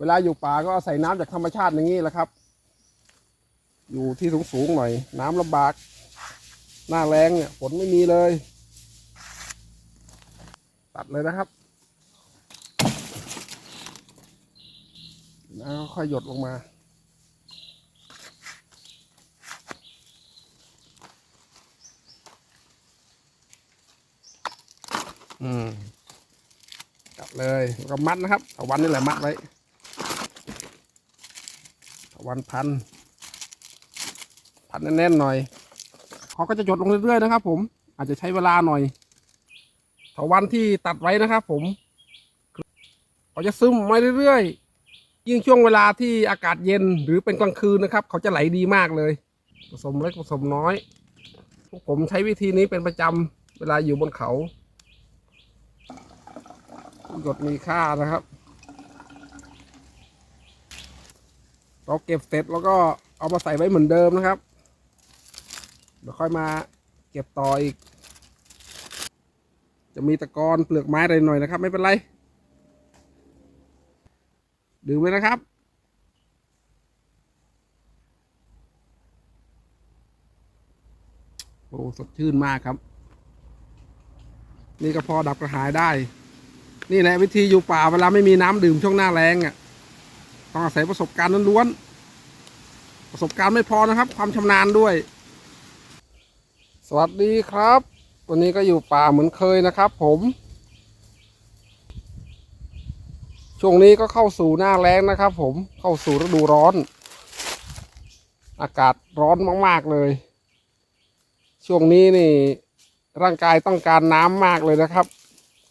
เวลาอยู่ป่าก็อาศัยน้ำจากธรรมชาติอย่างนี้แหละครับ อยู่ที่สูงสูงหน่อย น้ำลำบาก หน้าแรงเนี่ยฝนไม่มีเลย ตัดเลยนะครับแล้วค่อยหยดลงมาอืมจับเลยแล้วก็มัดนะครับเอาวันนี่แหละมัดไว้ วันพันพันแน่นๆหน่อยเขาก็จะหยดลงเรื่อยๆนะครับ ผมอาจจะใช้เวลาหน่อยถาวันที่ตัดไว้นะครับ ผมเขาจะซึมมาเรื่อยๆยิ่งช่วงเวลาที่อากาศเย็นหรือเป็นกลางคืนนะครับ เขาจะไหลดีมากเลย ผสมเล็กผสมน้อยพวกผมใช้วิธีนี้เป็นประจำเวลาอยู่บนเขาหยดมีค่านะครับ เราเก็บเสร็จแล้วก็เอามาใส่ไว้เหมือนเดิมนะครับเดี๋ยวค่อยมาเก็บต่ออีก จะมีตะกอนเปลือกไม้อะไรหน่อยนะครับ ไม่เป็นไรดื่มเลยนะครับ โอ้สดชื่นมากครับ นี่ก็พอดับกระหายได้ นี่แหละวิธีอยู่ป่าเวลาไม่มีน้ำดื่มช่วงหน้าแรงอะต้องอาศัยประสบการณ์ล้วนๆ ประสบการณ์ไม่พอนะครับ ความชำนาญด้วย สวัสดีครับ วันนี้ก็อยู่ป่าเหมือนเคยนะครับผม ช่วงนี้ก็เข้าสู่หน้าแรงนะครับ ผมเข้าสู่ฤดูร้อน อากาศร้อนมาก ๆ เลย ช่วงนี้นี่ ร่างกายต้องการน้ำมากเลยนะครับ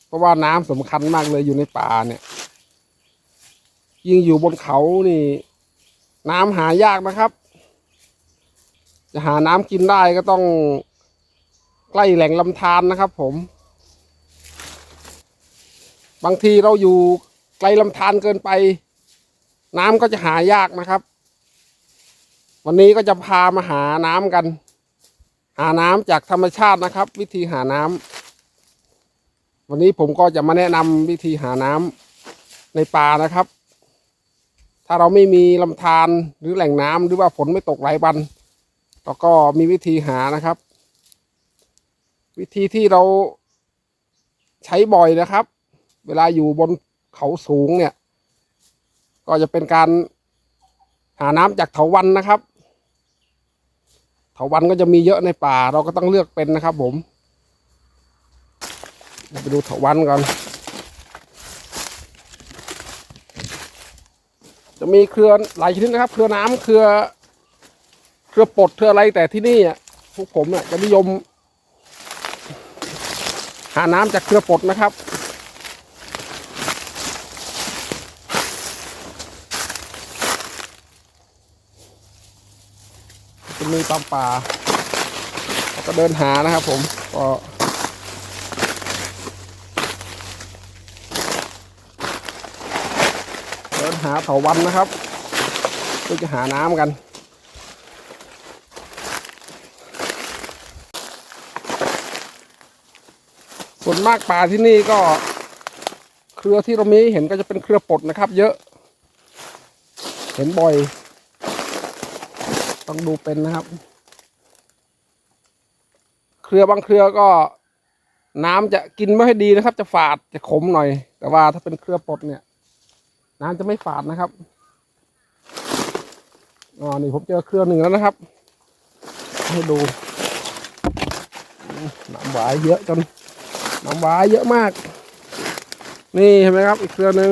เพราะว่าน้ำสำคัญมากเลยอยู่ในป่าเนี่ย ยิ่งอยู่บนเขานี่ น้ำหายากนะครับ จะหาน้ำกินได้ก็ต้องใกล้แหล่งลำธารนะครับ ผม บางทีเราอยู่ไกลลำธารเกินไป น้ำก็จะหายากนะครับ วันนี้ก็จะพามาหาน้ำกัน หาน้ำจากธรรมชาตินะครับ วิธีหาน้ำวันนี้ผมก็จะมาแนะนำวิธีหาน้ำในป่านะครับ ถ้าเราไม่มีลำธารหรือแหล่งน้ำหรือว่าฝนไม่ตกหลายวันเราก็มีวิธีหานะครับ วิธีที่เราใช้บ่อยนะครับ เวลาอยู่บนเขาสูงเนี่ย ก็จะเป็นการหาน้ำจากเถาวันนะครับเถาวันก็จะมีเยอะในป่าเราก็ต้องเลือกเป็นนะครับ ผมไปดูเถาวันก่อน จะ มีเครือหลายชนิดนะครับ เครือน้ำเครือ เครือปดเครืออะไรแต่ที่นี่อะพวกผมอะจะนิยม หาน้ำจากเครือปดนะครับจะมีตามป่าก็เดินหานะครับผมก็ เดิ นหาเถาวันนะครับเพื่อจะหาน้ำกันส่วนมากป่าที่นี่ก็ เครือที่เรามีเห็นก็จะเป็นเครือปดนะครับ เยอะ เห็นบ่อย ต้องดูเป็นนะครับ เครือบางเครือก็น้ำจะกินไม่ค่อยดีนะครับ จะฝาดจะขมหน่อย แต่ว่าถ้าเป็นเครือปดเนี่ย น้ำจะไม่ฝาดนะครับอ๋อนี่ผมเจอเครื่องหนึ่งแล้วนะครับ ให้ดูน้ำหวายเยอะจนน้ำหวายเยอะมาก นี่เห็นไหมครับ อีกเครื่องหนึ่ง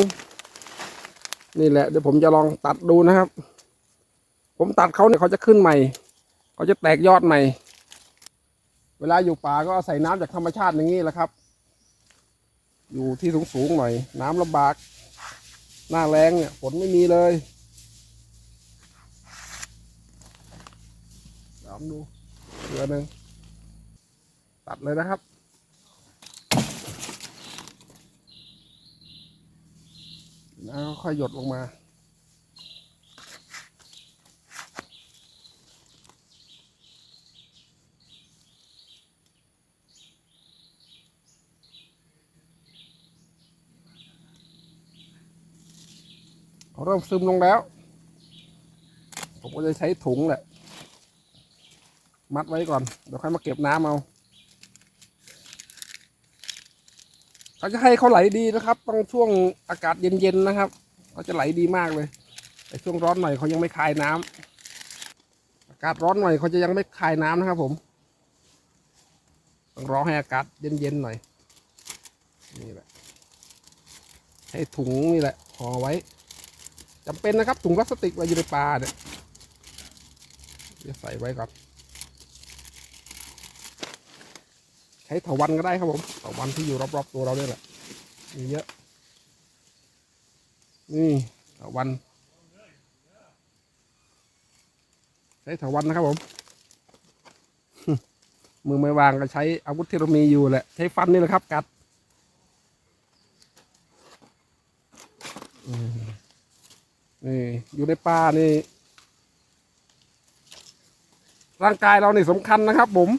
นี่แหละเดี๋ยวผมจะลองตัดดูนะครับ ผมตัดเขาเนี่ยเขาจะขึ้นใหม่เขาจะแตกยอดใหม่ เวลาอยู่ป่าก็อาศัยน้ำจากธรรมชาติอย่างนี้แหละครับ อยู่ที่สูงๆหน่อย น้ำลำบาก หน้าแรงเนี่ยฝนไม่มีเลยลองดูเรือหนึ่งตัดเลยนะครับแล้วค่อยหยดลงมา เริ่มซึมลงแล้ว ผมก็จะใช้ถุงแหละ มัดไว้ก่อน เดี๋ยวค่อยมาเก็บน้ำเอาเขาจะให้เขาไหลดีนะครับ ต้องช่วงอากาศเย็นๆนะครับเขาจะไหลดีมากเลย แต่ช่วงร้อนหน่อยเขายังไม่คายน้ำอากาศร้อนหน่อยเขาจะยังไม่คายน้ำนะครับผมต้องรอให้อากาศเย็นๆหน่อยนี่แหละให้ถุงนี่แหละห่อไว้ จำเป็นนะครับถุงพลาสติกไว้อยู่ในปลาเนี่ยจะใส่ไว้ก่อนใช้ถาวันก็ได้ครับผมถาวันที่อยู่รอบๆตัวเราเนี่ยแหละมีเยอะ นี่ถาวัน ใช้ถาวันนะครับผมมือไม่วางก็ใช้อาวุธที่เรามีอยู่แหละ ใช้ฟันนี่แหละครับ กัดอืม นี่อยู่ในป่านี่ ร่างกายเราเนี่สำคัญนะครับ ผม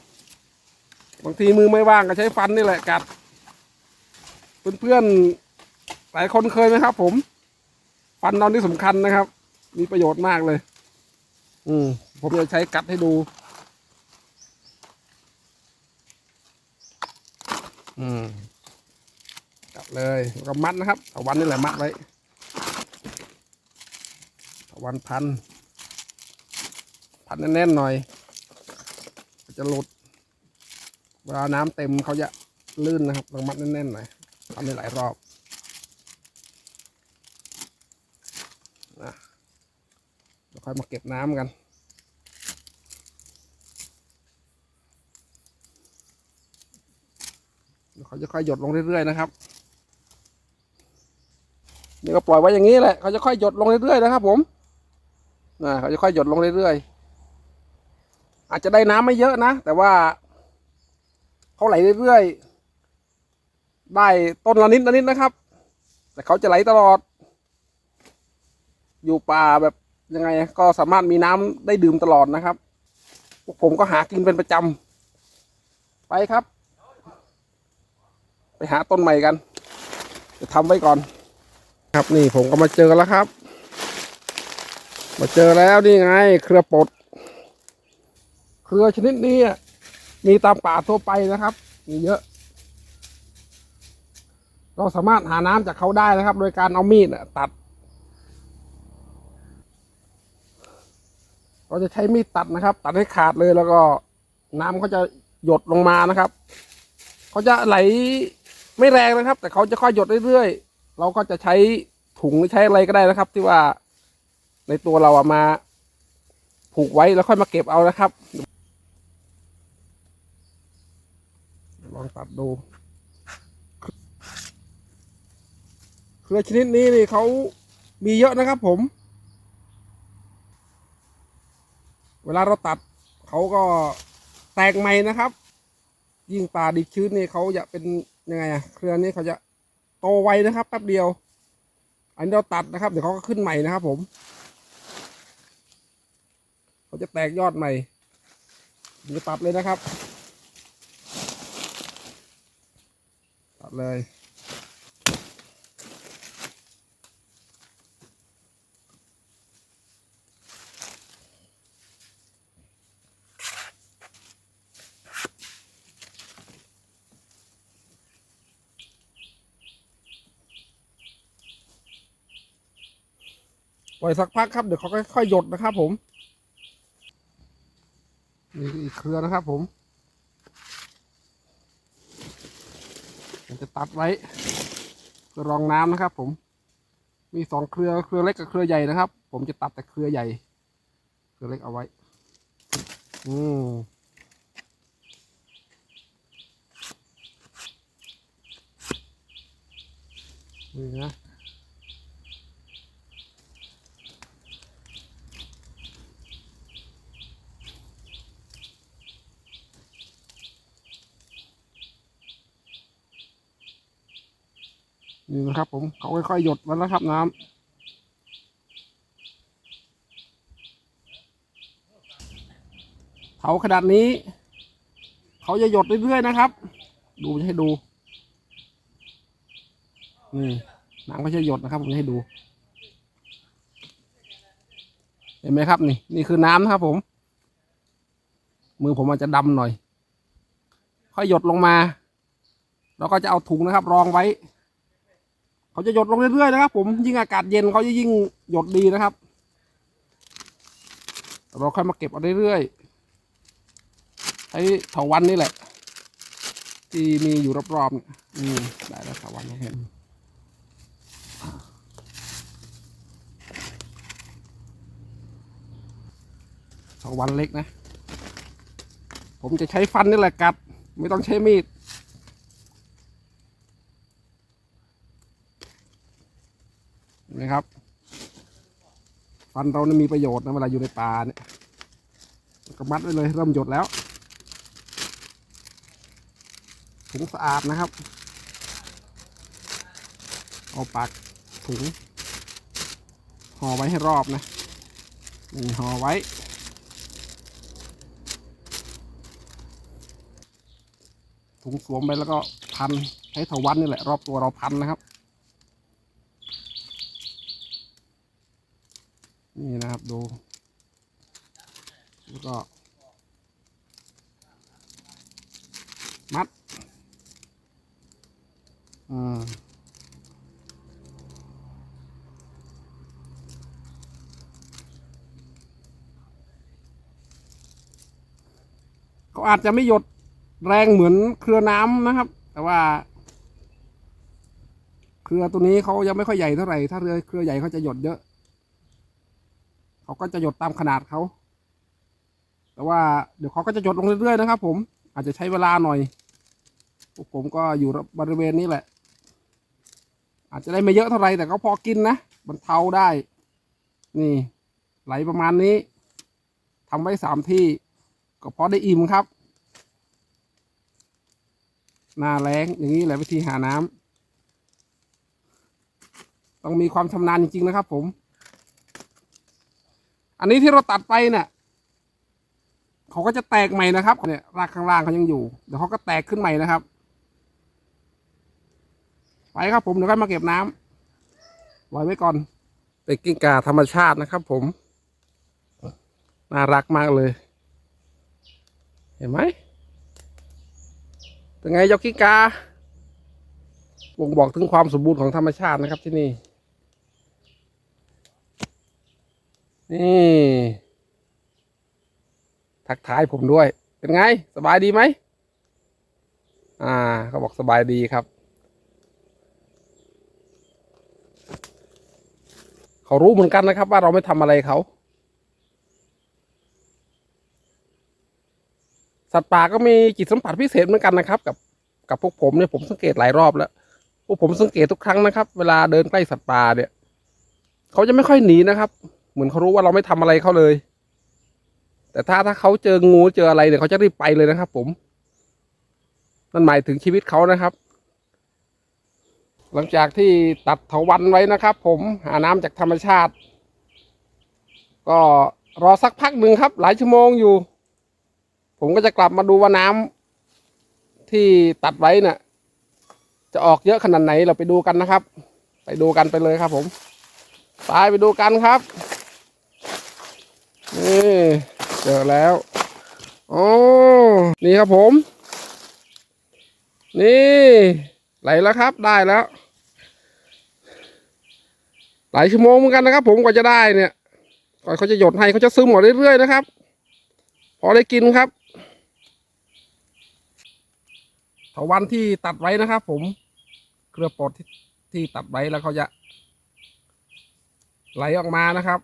บางทีมือไม่ว่างก็ใช้ฟันนี่แหละกัด เพื่อนๆหลายคนเคยไหมครับ ผม ฟันเรานี่สำคัญนะครับ มีประโยชน์มากเลย อืมผมจะใช้กัดให้ดู อืมกัดเลยแล้วก็มัดนะครับเอาวันนี่แหละมัดไว้ วันพัน พันแน่นๆหน่อย จะหลุด เวลาน้ำเต็มเขาจะลื่นนะครับต้องมัดแน่นๆหน่อยทำได้หลายรอบนะเดี๋ยวค่อยมาเก็บน้ำกันเดี๋ยวเขาจะค่อยหยดลงเรื่อยๆนะครับนี่ก็ปล่อยไว้อย่างนี้แหละเขาจะค่อยหยดลงเรื่อยๆนะครับผม นะเขาจะค่อยหยดลงเรื่อยๆ อาจจะได้น้ำไม่เยอะนะ แต่ว่าเขาไหลเรื่อยๆ ได้ต้นละนิดละนิดนะครับ แต่เขาจะไหลตลอด อยู่ป่าแบบยังไง ก็สามารถมีน้ำได้ดื่มตลอดนะครับ ผมก็หากินเป็นประจำไปครับ ไปหาต้นใหม่กัน จะทำไว้ก่อน ครับนี่ผมก็มาเจอแล้วครับ มาเจอแล้วนี่ไง เครือปด เครือชนิดนี้มีตามป่าทั่วไปนะครับ มีเยอะ เราสามารถหาน้ำจากเขาได้นะครับ โดยการเอามีดตัด เราจะใช้มีดตัดนะครับ ตัดให้ขาดเลยแล้วก็น้ำเขาจะหยดลงมานะครับเขาจะไหลไม่แรงนะครับ แต่เขาจะค่อยหยดเรื่อยๆ เราก็จะใช้ถุงหรือใช้อะไรก็ได้นะครับ ที่ว่า ในตัวเราอะมาผูกไว้แล้วค่อยมาเก็บเอานะครับ ลองตัดดู เครือชนิดนี้นี่เขามีเยอะนะครับผม เวลาเราตัดเขาก็แตกใหม่นะครับ ยิ่งป่าดิบชื้นนี่เขาจะเป็นยังไงอะเครือนี้เขาจะโตไวนะครับแป๊บเดียว อันนี้เราตัดนะครับ เดี๋ยวเขาก็ขึ้นใหม่นะครับผม จะแตกยอดใหม่ผมจะตัดเลยนะครับ ตัดเลย ปล่อยสักพักครับ เดี๋ยวเขาค่อยๆหยดนะครับผม นี่คืออีกเครือนะครับผมผมจะตัดไว้เพื่อรองน้ำนะครับ ผม มีสองเครือเครือเล็กกับเครือใหญ่นะครับ ผมจะตัดแต่เครือใหญ่ เครือเล็กเอาไว้ อืมนี่นะ นี่นะครับผมเขาค่อยๆหยดแล้วครับน้ำเผาขนาดนี้ เขาจะหยดเรื่อยๆนะครับ ดูให้ดูนี่น้ำก็จะหยดนะครับผมจะให้ดู เห็นไหมครับนี่ นี่คือน้ำนะครับผม มือผมอาจจะดำหน่อย ค่อยหยดลงมา แล้วก็จะเอาถุงนะครับ รองไว้ เขาจะหยดลงเรื่อยๆนะครับ ผมยิ่งอากาศเย็นเขาจะยิ่งหยดดีนะครับ เราค่อยมาเก็บเอาเรื่อยๆใช้เถาวันนี่แหละ ที่มีอยู่รอบๆเนี่ยอืมได้แล้วเถาวันนะเห็นเถาวันเล็กนะ ผมจะใช้ฟันนี่แหละกัด ไม่ต้องใช้มีด เห็นะครับ ฟันเรานี่มีประโยชน์นะเวลาอยู่ในป่าเนี่ยก็มัดไว้เลยเริ่มหยดแล้วถุงสะอาดนะครับ เอาปากถุงห่อไว้ให้รอบนะนี่ห่อไว้ถุงสวมไปแล้วก็พันใช้ถาวันนี่แหละ รอบตัวเราพันนะครับ นี่นะครับดู แล้วก็ มัดอืมเขาอาจจะไม่หยดแรงเหมือนเครือน้ำนะครับ แต่ว่า เครือตัวนี้เขายังไม่ค่อยใหญ่เท่าไหร่ ถ้าเรือเครือใหญ่เขาจะหยดเยอะ เขาก็จะหยดตามขนาดเขาแต่ว่าเดี๋ยวเขาก็จะหยดลงเรื่อยๆนะครับ ผมอาจจะใช้เวลาหน่อยผมก็อยู่บริเวณนี้แหละ อาจจะได้ไม่เยอะเท่าไหร่แต่ก็พอกินนะบรรเทาได้ นี่ ไหลประมาณนี้ทำไว้สามที่ ก็พอได้อิ่มครับหน้าแรงอย่างนี้แหละวิธีหาน้ำต้องมีความชำนาญจริง ๆ นะครับผม อันนี้ที่เราตัดไปเนี่ยเขาก็จะแตกใหม่นะครับเนี่ยรากข้างล่างเขายังอยู่ เดี๋ยวเขาก็แตกขึ้นใหม่นะครับ ไปครับผมเดี๋ยวค่อยมาเก็บน้ำปล่อยไว้ก่อนเป็นกิ้งก่าธรรมชาตินะครับ ผม น่ารักมากเลย เห็นไหมเป็นไงยกกิ้งกาบ่งบอกถึงความสมบูรณ์ของธรรมชาตินะครับที่นี่ นี่ ทักทายผมด้วย เป็นไง สบายดีไหม อ่า เขาบอกสบายดีครับ เขารู้เหมือนกันนะครับ ว่าเราไม่ทำอะไรเขา สัตว์ป่าก็มีจิตสัมผัสพิเศษเหมือนกันนะครับ กับกับพวกผมเนี่ยผมสังเกตหลายรอบแล้วพวกผมสังเกตทุกครั้งนะครับ เวลาเดินใกล้สัตว์ป่าเนี่ย เขาจะไม่ค่อยหนีนะครับ เหมือนเขารู้ว่าเราไม่ทำอะไรเขาเลย แต่ถ้าถ้าเขาเจองูเจออะไรเนี่ยเขาจะรีบไปเลยนะครับผม นั่นหมายถึงชีวิตเขานะครับ หลังจากที่ตัดเถาวันไว้นะครับ ผมหาน้ำจากธรรมชาติ ก็รอสักพักหนึ่งครับ หลายชั่วโมงอยู่ ผมก็จะกลับมาดูว่าน้ำที่ตัดไว้เนี่ยจะออกเยอะขนาดไหนเราไปดูกันนะครับ ไปดูกันไปเลยครับผม ไปไปดูกันครับ นี่เจอแล้วโอ้นี่ครับผม นี่ไหลแล้วครับได้แล้ว หลายชั่วโมงเหมือนกันนะครับ ผมกว่าจะได้เนี่ยก่อนเขาจะหยดให้เขาจะซึมหมดเรื่อยๆนะครับ พอได้กินครับเถาวันที่ตัดไว้นะครับ ผมเครือปลดที่ที่ตัดไว้แล้วเขาจะไหลออกมานะครับ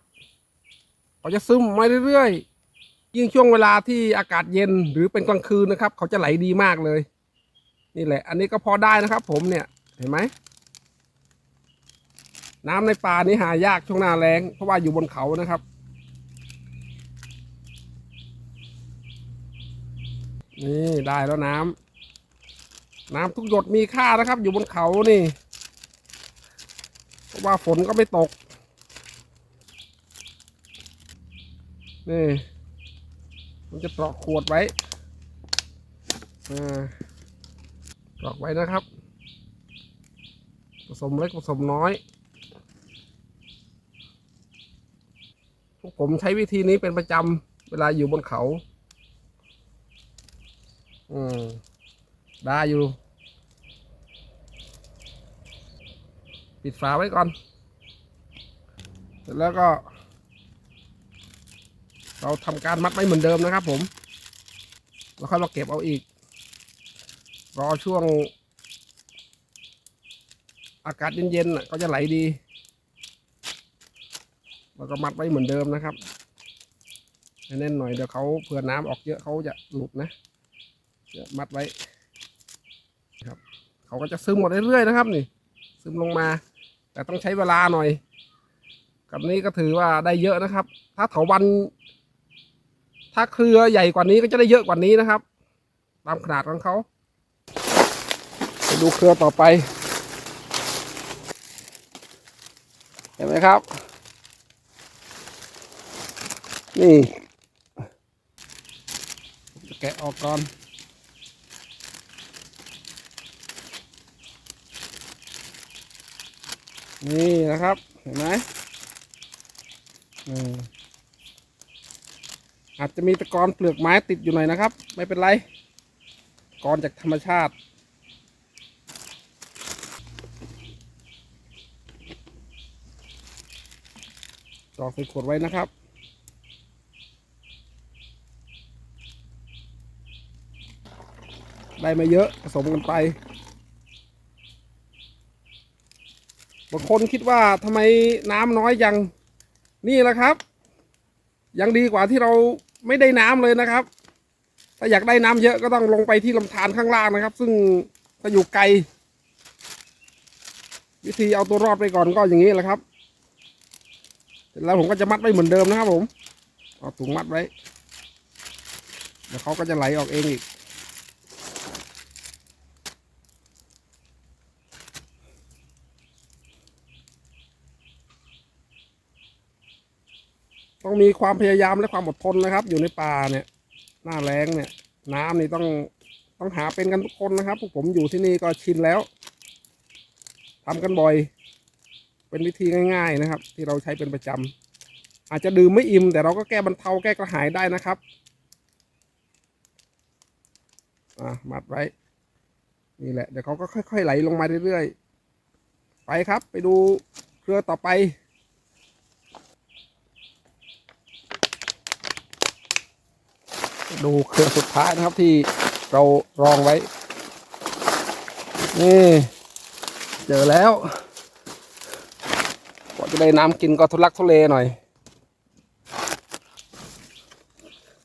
เขาจะซึมมาเรื่อยๆ ยิ่งช่วงเวลาที่อากาศเย็นหรือเป็นกลางคืนนะครับ เขาจะไหลดีมากเลย นี่แหละ อันนี้ก็พอได้นะครับ ผมเนี่ยเห็นไหมน้ำในป่านี่หายากช่วงหน้าแรงเพราะว่าอยู่บนเขานะครับ นี่ได้แล้วน้ำน้ำทุกหยดมีค่านะครับ อยู่บนเขานี่ เพราะว่าฝนก็ไม่ตก นี่ผมจะปลอกขวดไว้อ่าปลอกไว้นะครับ ผสมเล็กผสมน้อย พวกผมใช้วิธีนี้เป็นประจำเวลาอยู่บนเขา อืม ได้อยู่ ปิดฝาไว้ก่อน เสร็จแล้วก็ เราทำการมัดไว้เหมือนเดิมนะครับ ผมแล้วค่อยมาเก็บเอาอีก รอช่วง อากาศเย็นๆก็จะไหลดีแล้วก็มัดไว้เหมือนเดิมนะครับแน่นหน่อยเดี๋ยวเขาเผื่อน้ำออกเยอะเขาจะหลุดนะเดี๋ยวมัดไว้ครับเขาก็จะซึมหมดเรื่อยๆนะครับนี่ ซึมลงมา แต่ต้องใช้เวลาหน่อยกับนี้ก็ถือว่าได้เยอะนะครับ ถ้าเถาวัน ถ้าเครือใหญ่กว่านี้ก็จะได้เยอะกว่านี้นะครับ ตามขนาดของเขาไปดูเครือต่อไป เห็นไหมครับ นี่แกะออกก่อนนี่นะครับ เห็นไหมอืม อาจจะมีตะกอนเปลือกไม้ติดอยู่หน่อยนะครับ ไม่เป็นไรกอนจากธรรมชาติกรอกใส่ขวดไว้นะครับได้มาเยอะผสมกันไป บางคนคิดว่าทำไมน้ำน้อยยังนี่แหละครับ ยังดีกว่าที่เรา ไม่ได้น้ำเลยนะครับ ถ้าอยากได้น้ำเยอะก็ต้องลงไปที่ลำธารข้างล่างนะครับ ซึ่งถ้าอยู่ไกล วิธีเอาตัวรอดไปก่อนก็อย่างนี้แหละครับเสร็จแล้วผมก็จะมัดไว้เหมือนเดิมนะครับผมเอาถุงมัดไว้เดี๋ยวเขาก็จะไหลออกเองอีก ต้องมีความพยายามและความอดทนนะครับ อยู่ในป่าเนี่ย หน้าแรงเนี่ย น้ำนี่ต้องต้องหาเป็นกันทุกคนนะครับพวกผมอยู่ที่นี่ก็ชินแล้วทำกันบ่อย เป็นวิธีง่าย ๆนะครับ ที่เราใช้เป็นประจำอาจจะดื่มไม่อิ่มแต่เราก็แก้บรรเทาแก้กระหายได้นะครับอะมัดไว้ นี่แหละ เดี๋ยวเขาก็ค่อย ๆ ไหลลงมาเรื่อยๆ ไปครับ ไปดูเครือต่อไป ดูเครือสุดท้ายนะครับที่เรารองไว้ นี่ เจอแล้วกว่าจะได้น้ำกินก็ทุลักทุเลหน่อย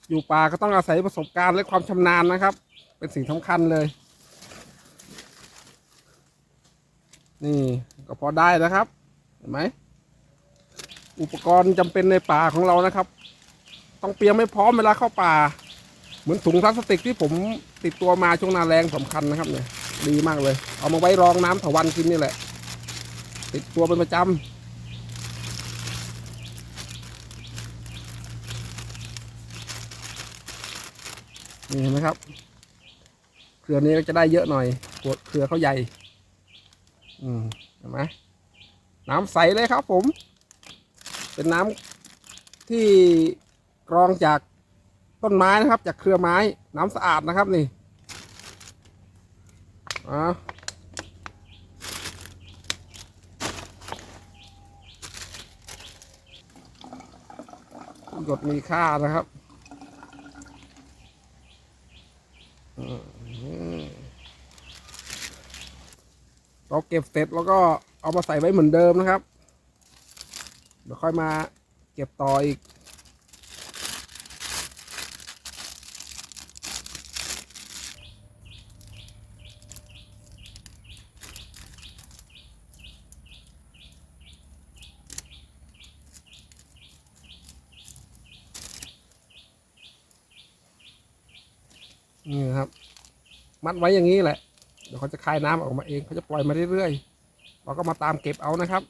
อยู่ป่าก็ต้องอาศัยประสบการณ์และความชำนาญนะครับ เป็นสิ่งสำคัญเลย นี่ก็พอได้นะครับ เห็นไหม อุปกรณ์จำเป็นในป่าของเรานะครับ ต้องเตรียมให้พร้อมเวลาเข้าป่า เหมือนถุงพลาสติกที่ผมติดตัวมาช่วงหนาแรงสำคัญนะครับเนี่ย ดีมากเลย เอามาไว้รองน้ำถวันกินนี่แหละ ติดตัวเป็นประจำนี่เห็นไหมครับ เครือนี้ก็จะได้เยอะหน่อยขวดเครือเขาใหญ่ อืมเห็นไหมน้ำใสเลยครับผม เป็นน้ำที่กรองจาก ต้นไม้นะครับ จากเครือไม้น้ำสะอาดนะครับนี่อ่าหยดมีค่านะครับเราเก็บเสร็จแล้วก็เอามาใส่ไว้เหมือนเดิมนะครับ เดี๋ยวค่อยมาเก็บต่ออีก มัดไว้อย่างนี้แหละ เดี๋ยวเขาจะคายน้ำออกมาเองเขาจะปล่อยมาเรื่อยๆ เราก็มาตามเก็บเอานะครับ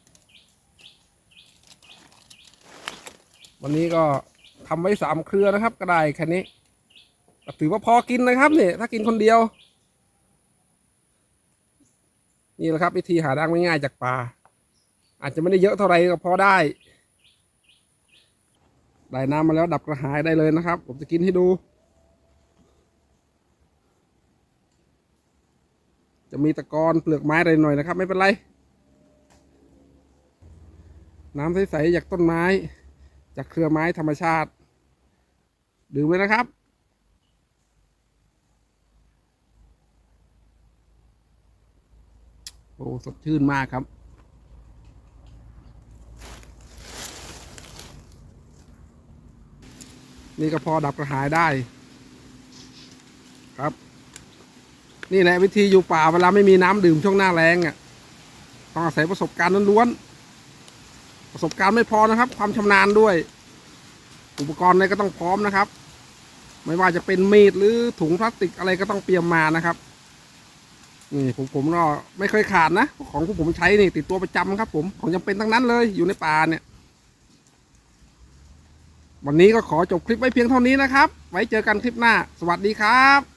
วันนี้ก็ทำไว้สามเครือนะครับก็ไดแค่นี้ถือว่าพอกินนะครับเนี่ยถ้ากินคนเดียว นี่แหละครับ วิธีหาดังง่ายๆจากป่า อาจจะไม่ได้เยอะเท่าไหร่ก็พอได้ได้น้ำมาแล้วดับกระหายได้เลยนะครับ ผมจะกินให้ดู จะมีตะกอนเปลือกไม้อะไรหน่อยนะครับ ไม่เป็นไร น้ำใสๆจากต้นไม้ จากเครือไม้ธรรมชาติ ดื่มเลยนะครับโอ้สดชื่นมากครับนี่ก็พอดับกระหายได้ ครับ นี่แหละวิธีอยู่ป่าเวลาไม่มีน้ำดื่มช่วงหน้าแรงอะต้องอาศัยประสบการณ์ล้วนๆประสบการณ์ไม่พอนะครับ ความชำนาญด้วย อุปกรณ์อะไรก็ต้องพร้อมนะครับ ไม่ว่าจะเป็นมีดหรือถุงพลาสติกอะไรก็ต้องเตรียมมานะครับนี่ผมผมก็ไม่เคยขาดนะ ของผมใช้นี่ติดตัวประจำครับ ผมของจำเป็นทั้งนั้นเลยอยู่ในป่าเนี่ย วันนี้ก็ขอจบคลิปไว้เพียงเท่านี้นะครับ ไว้เจอกันคลิปหน้า สวัสดีครับ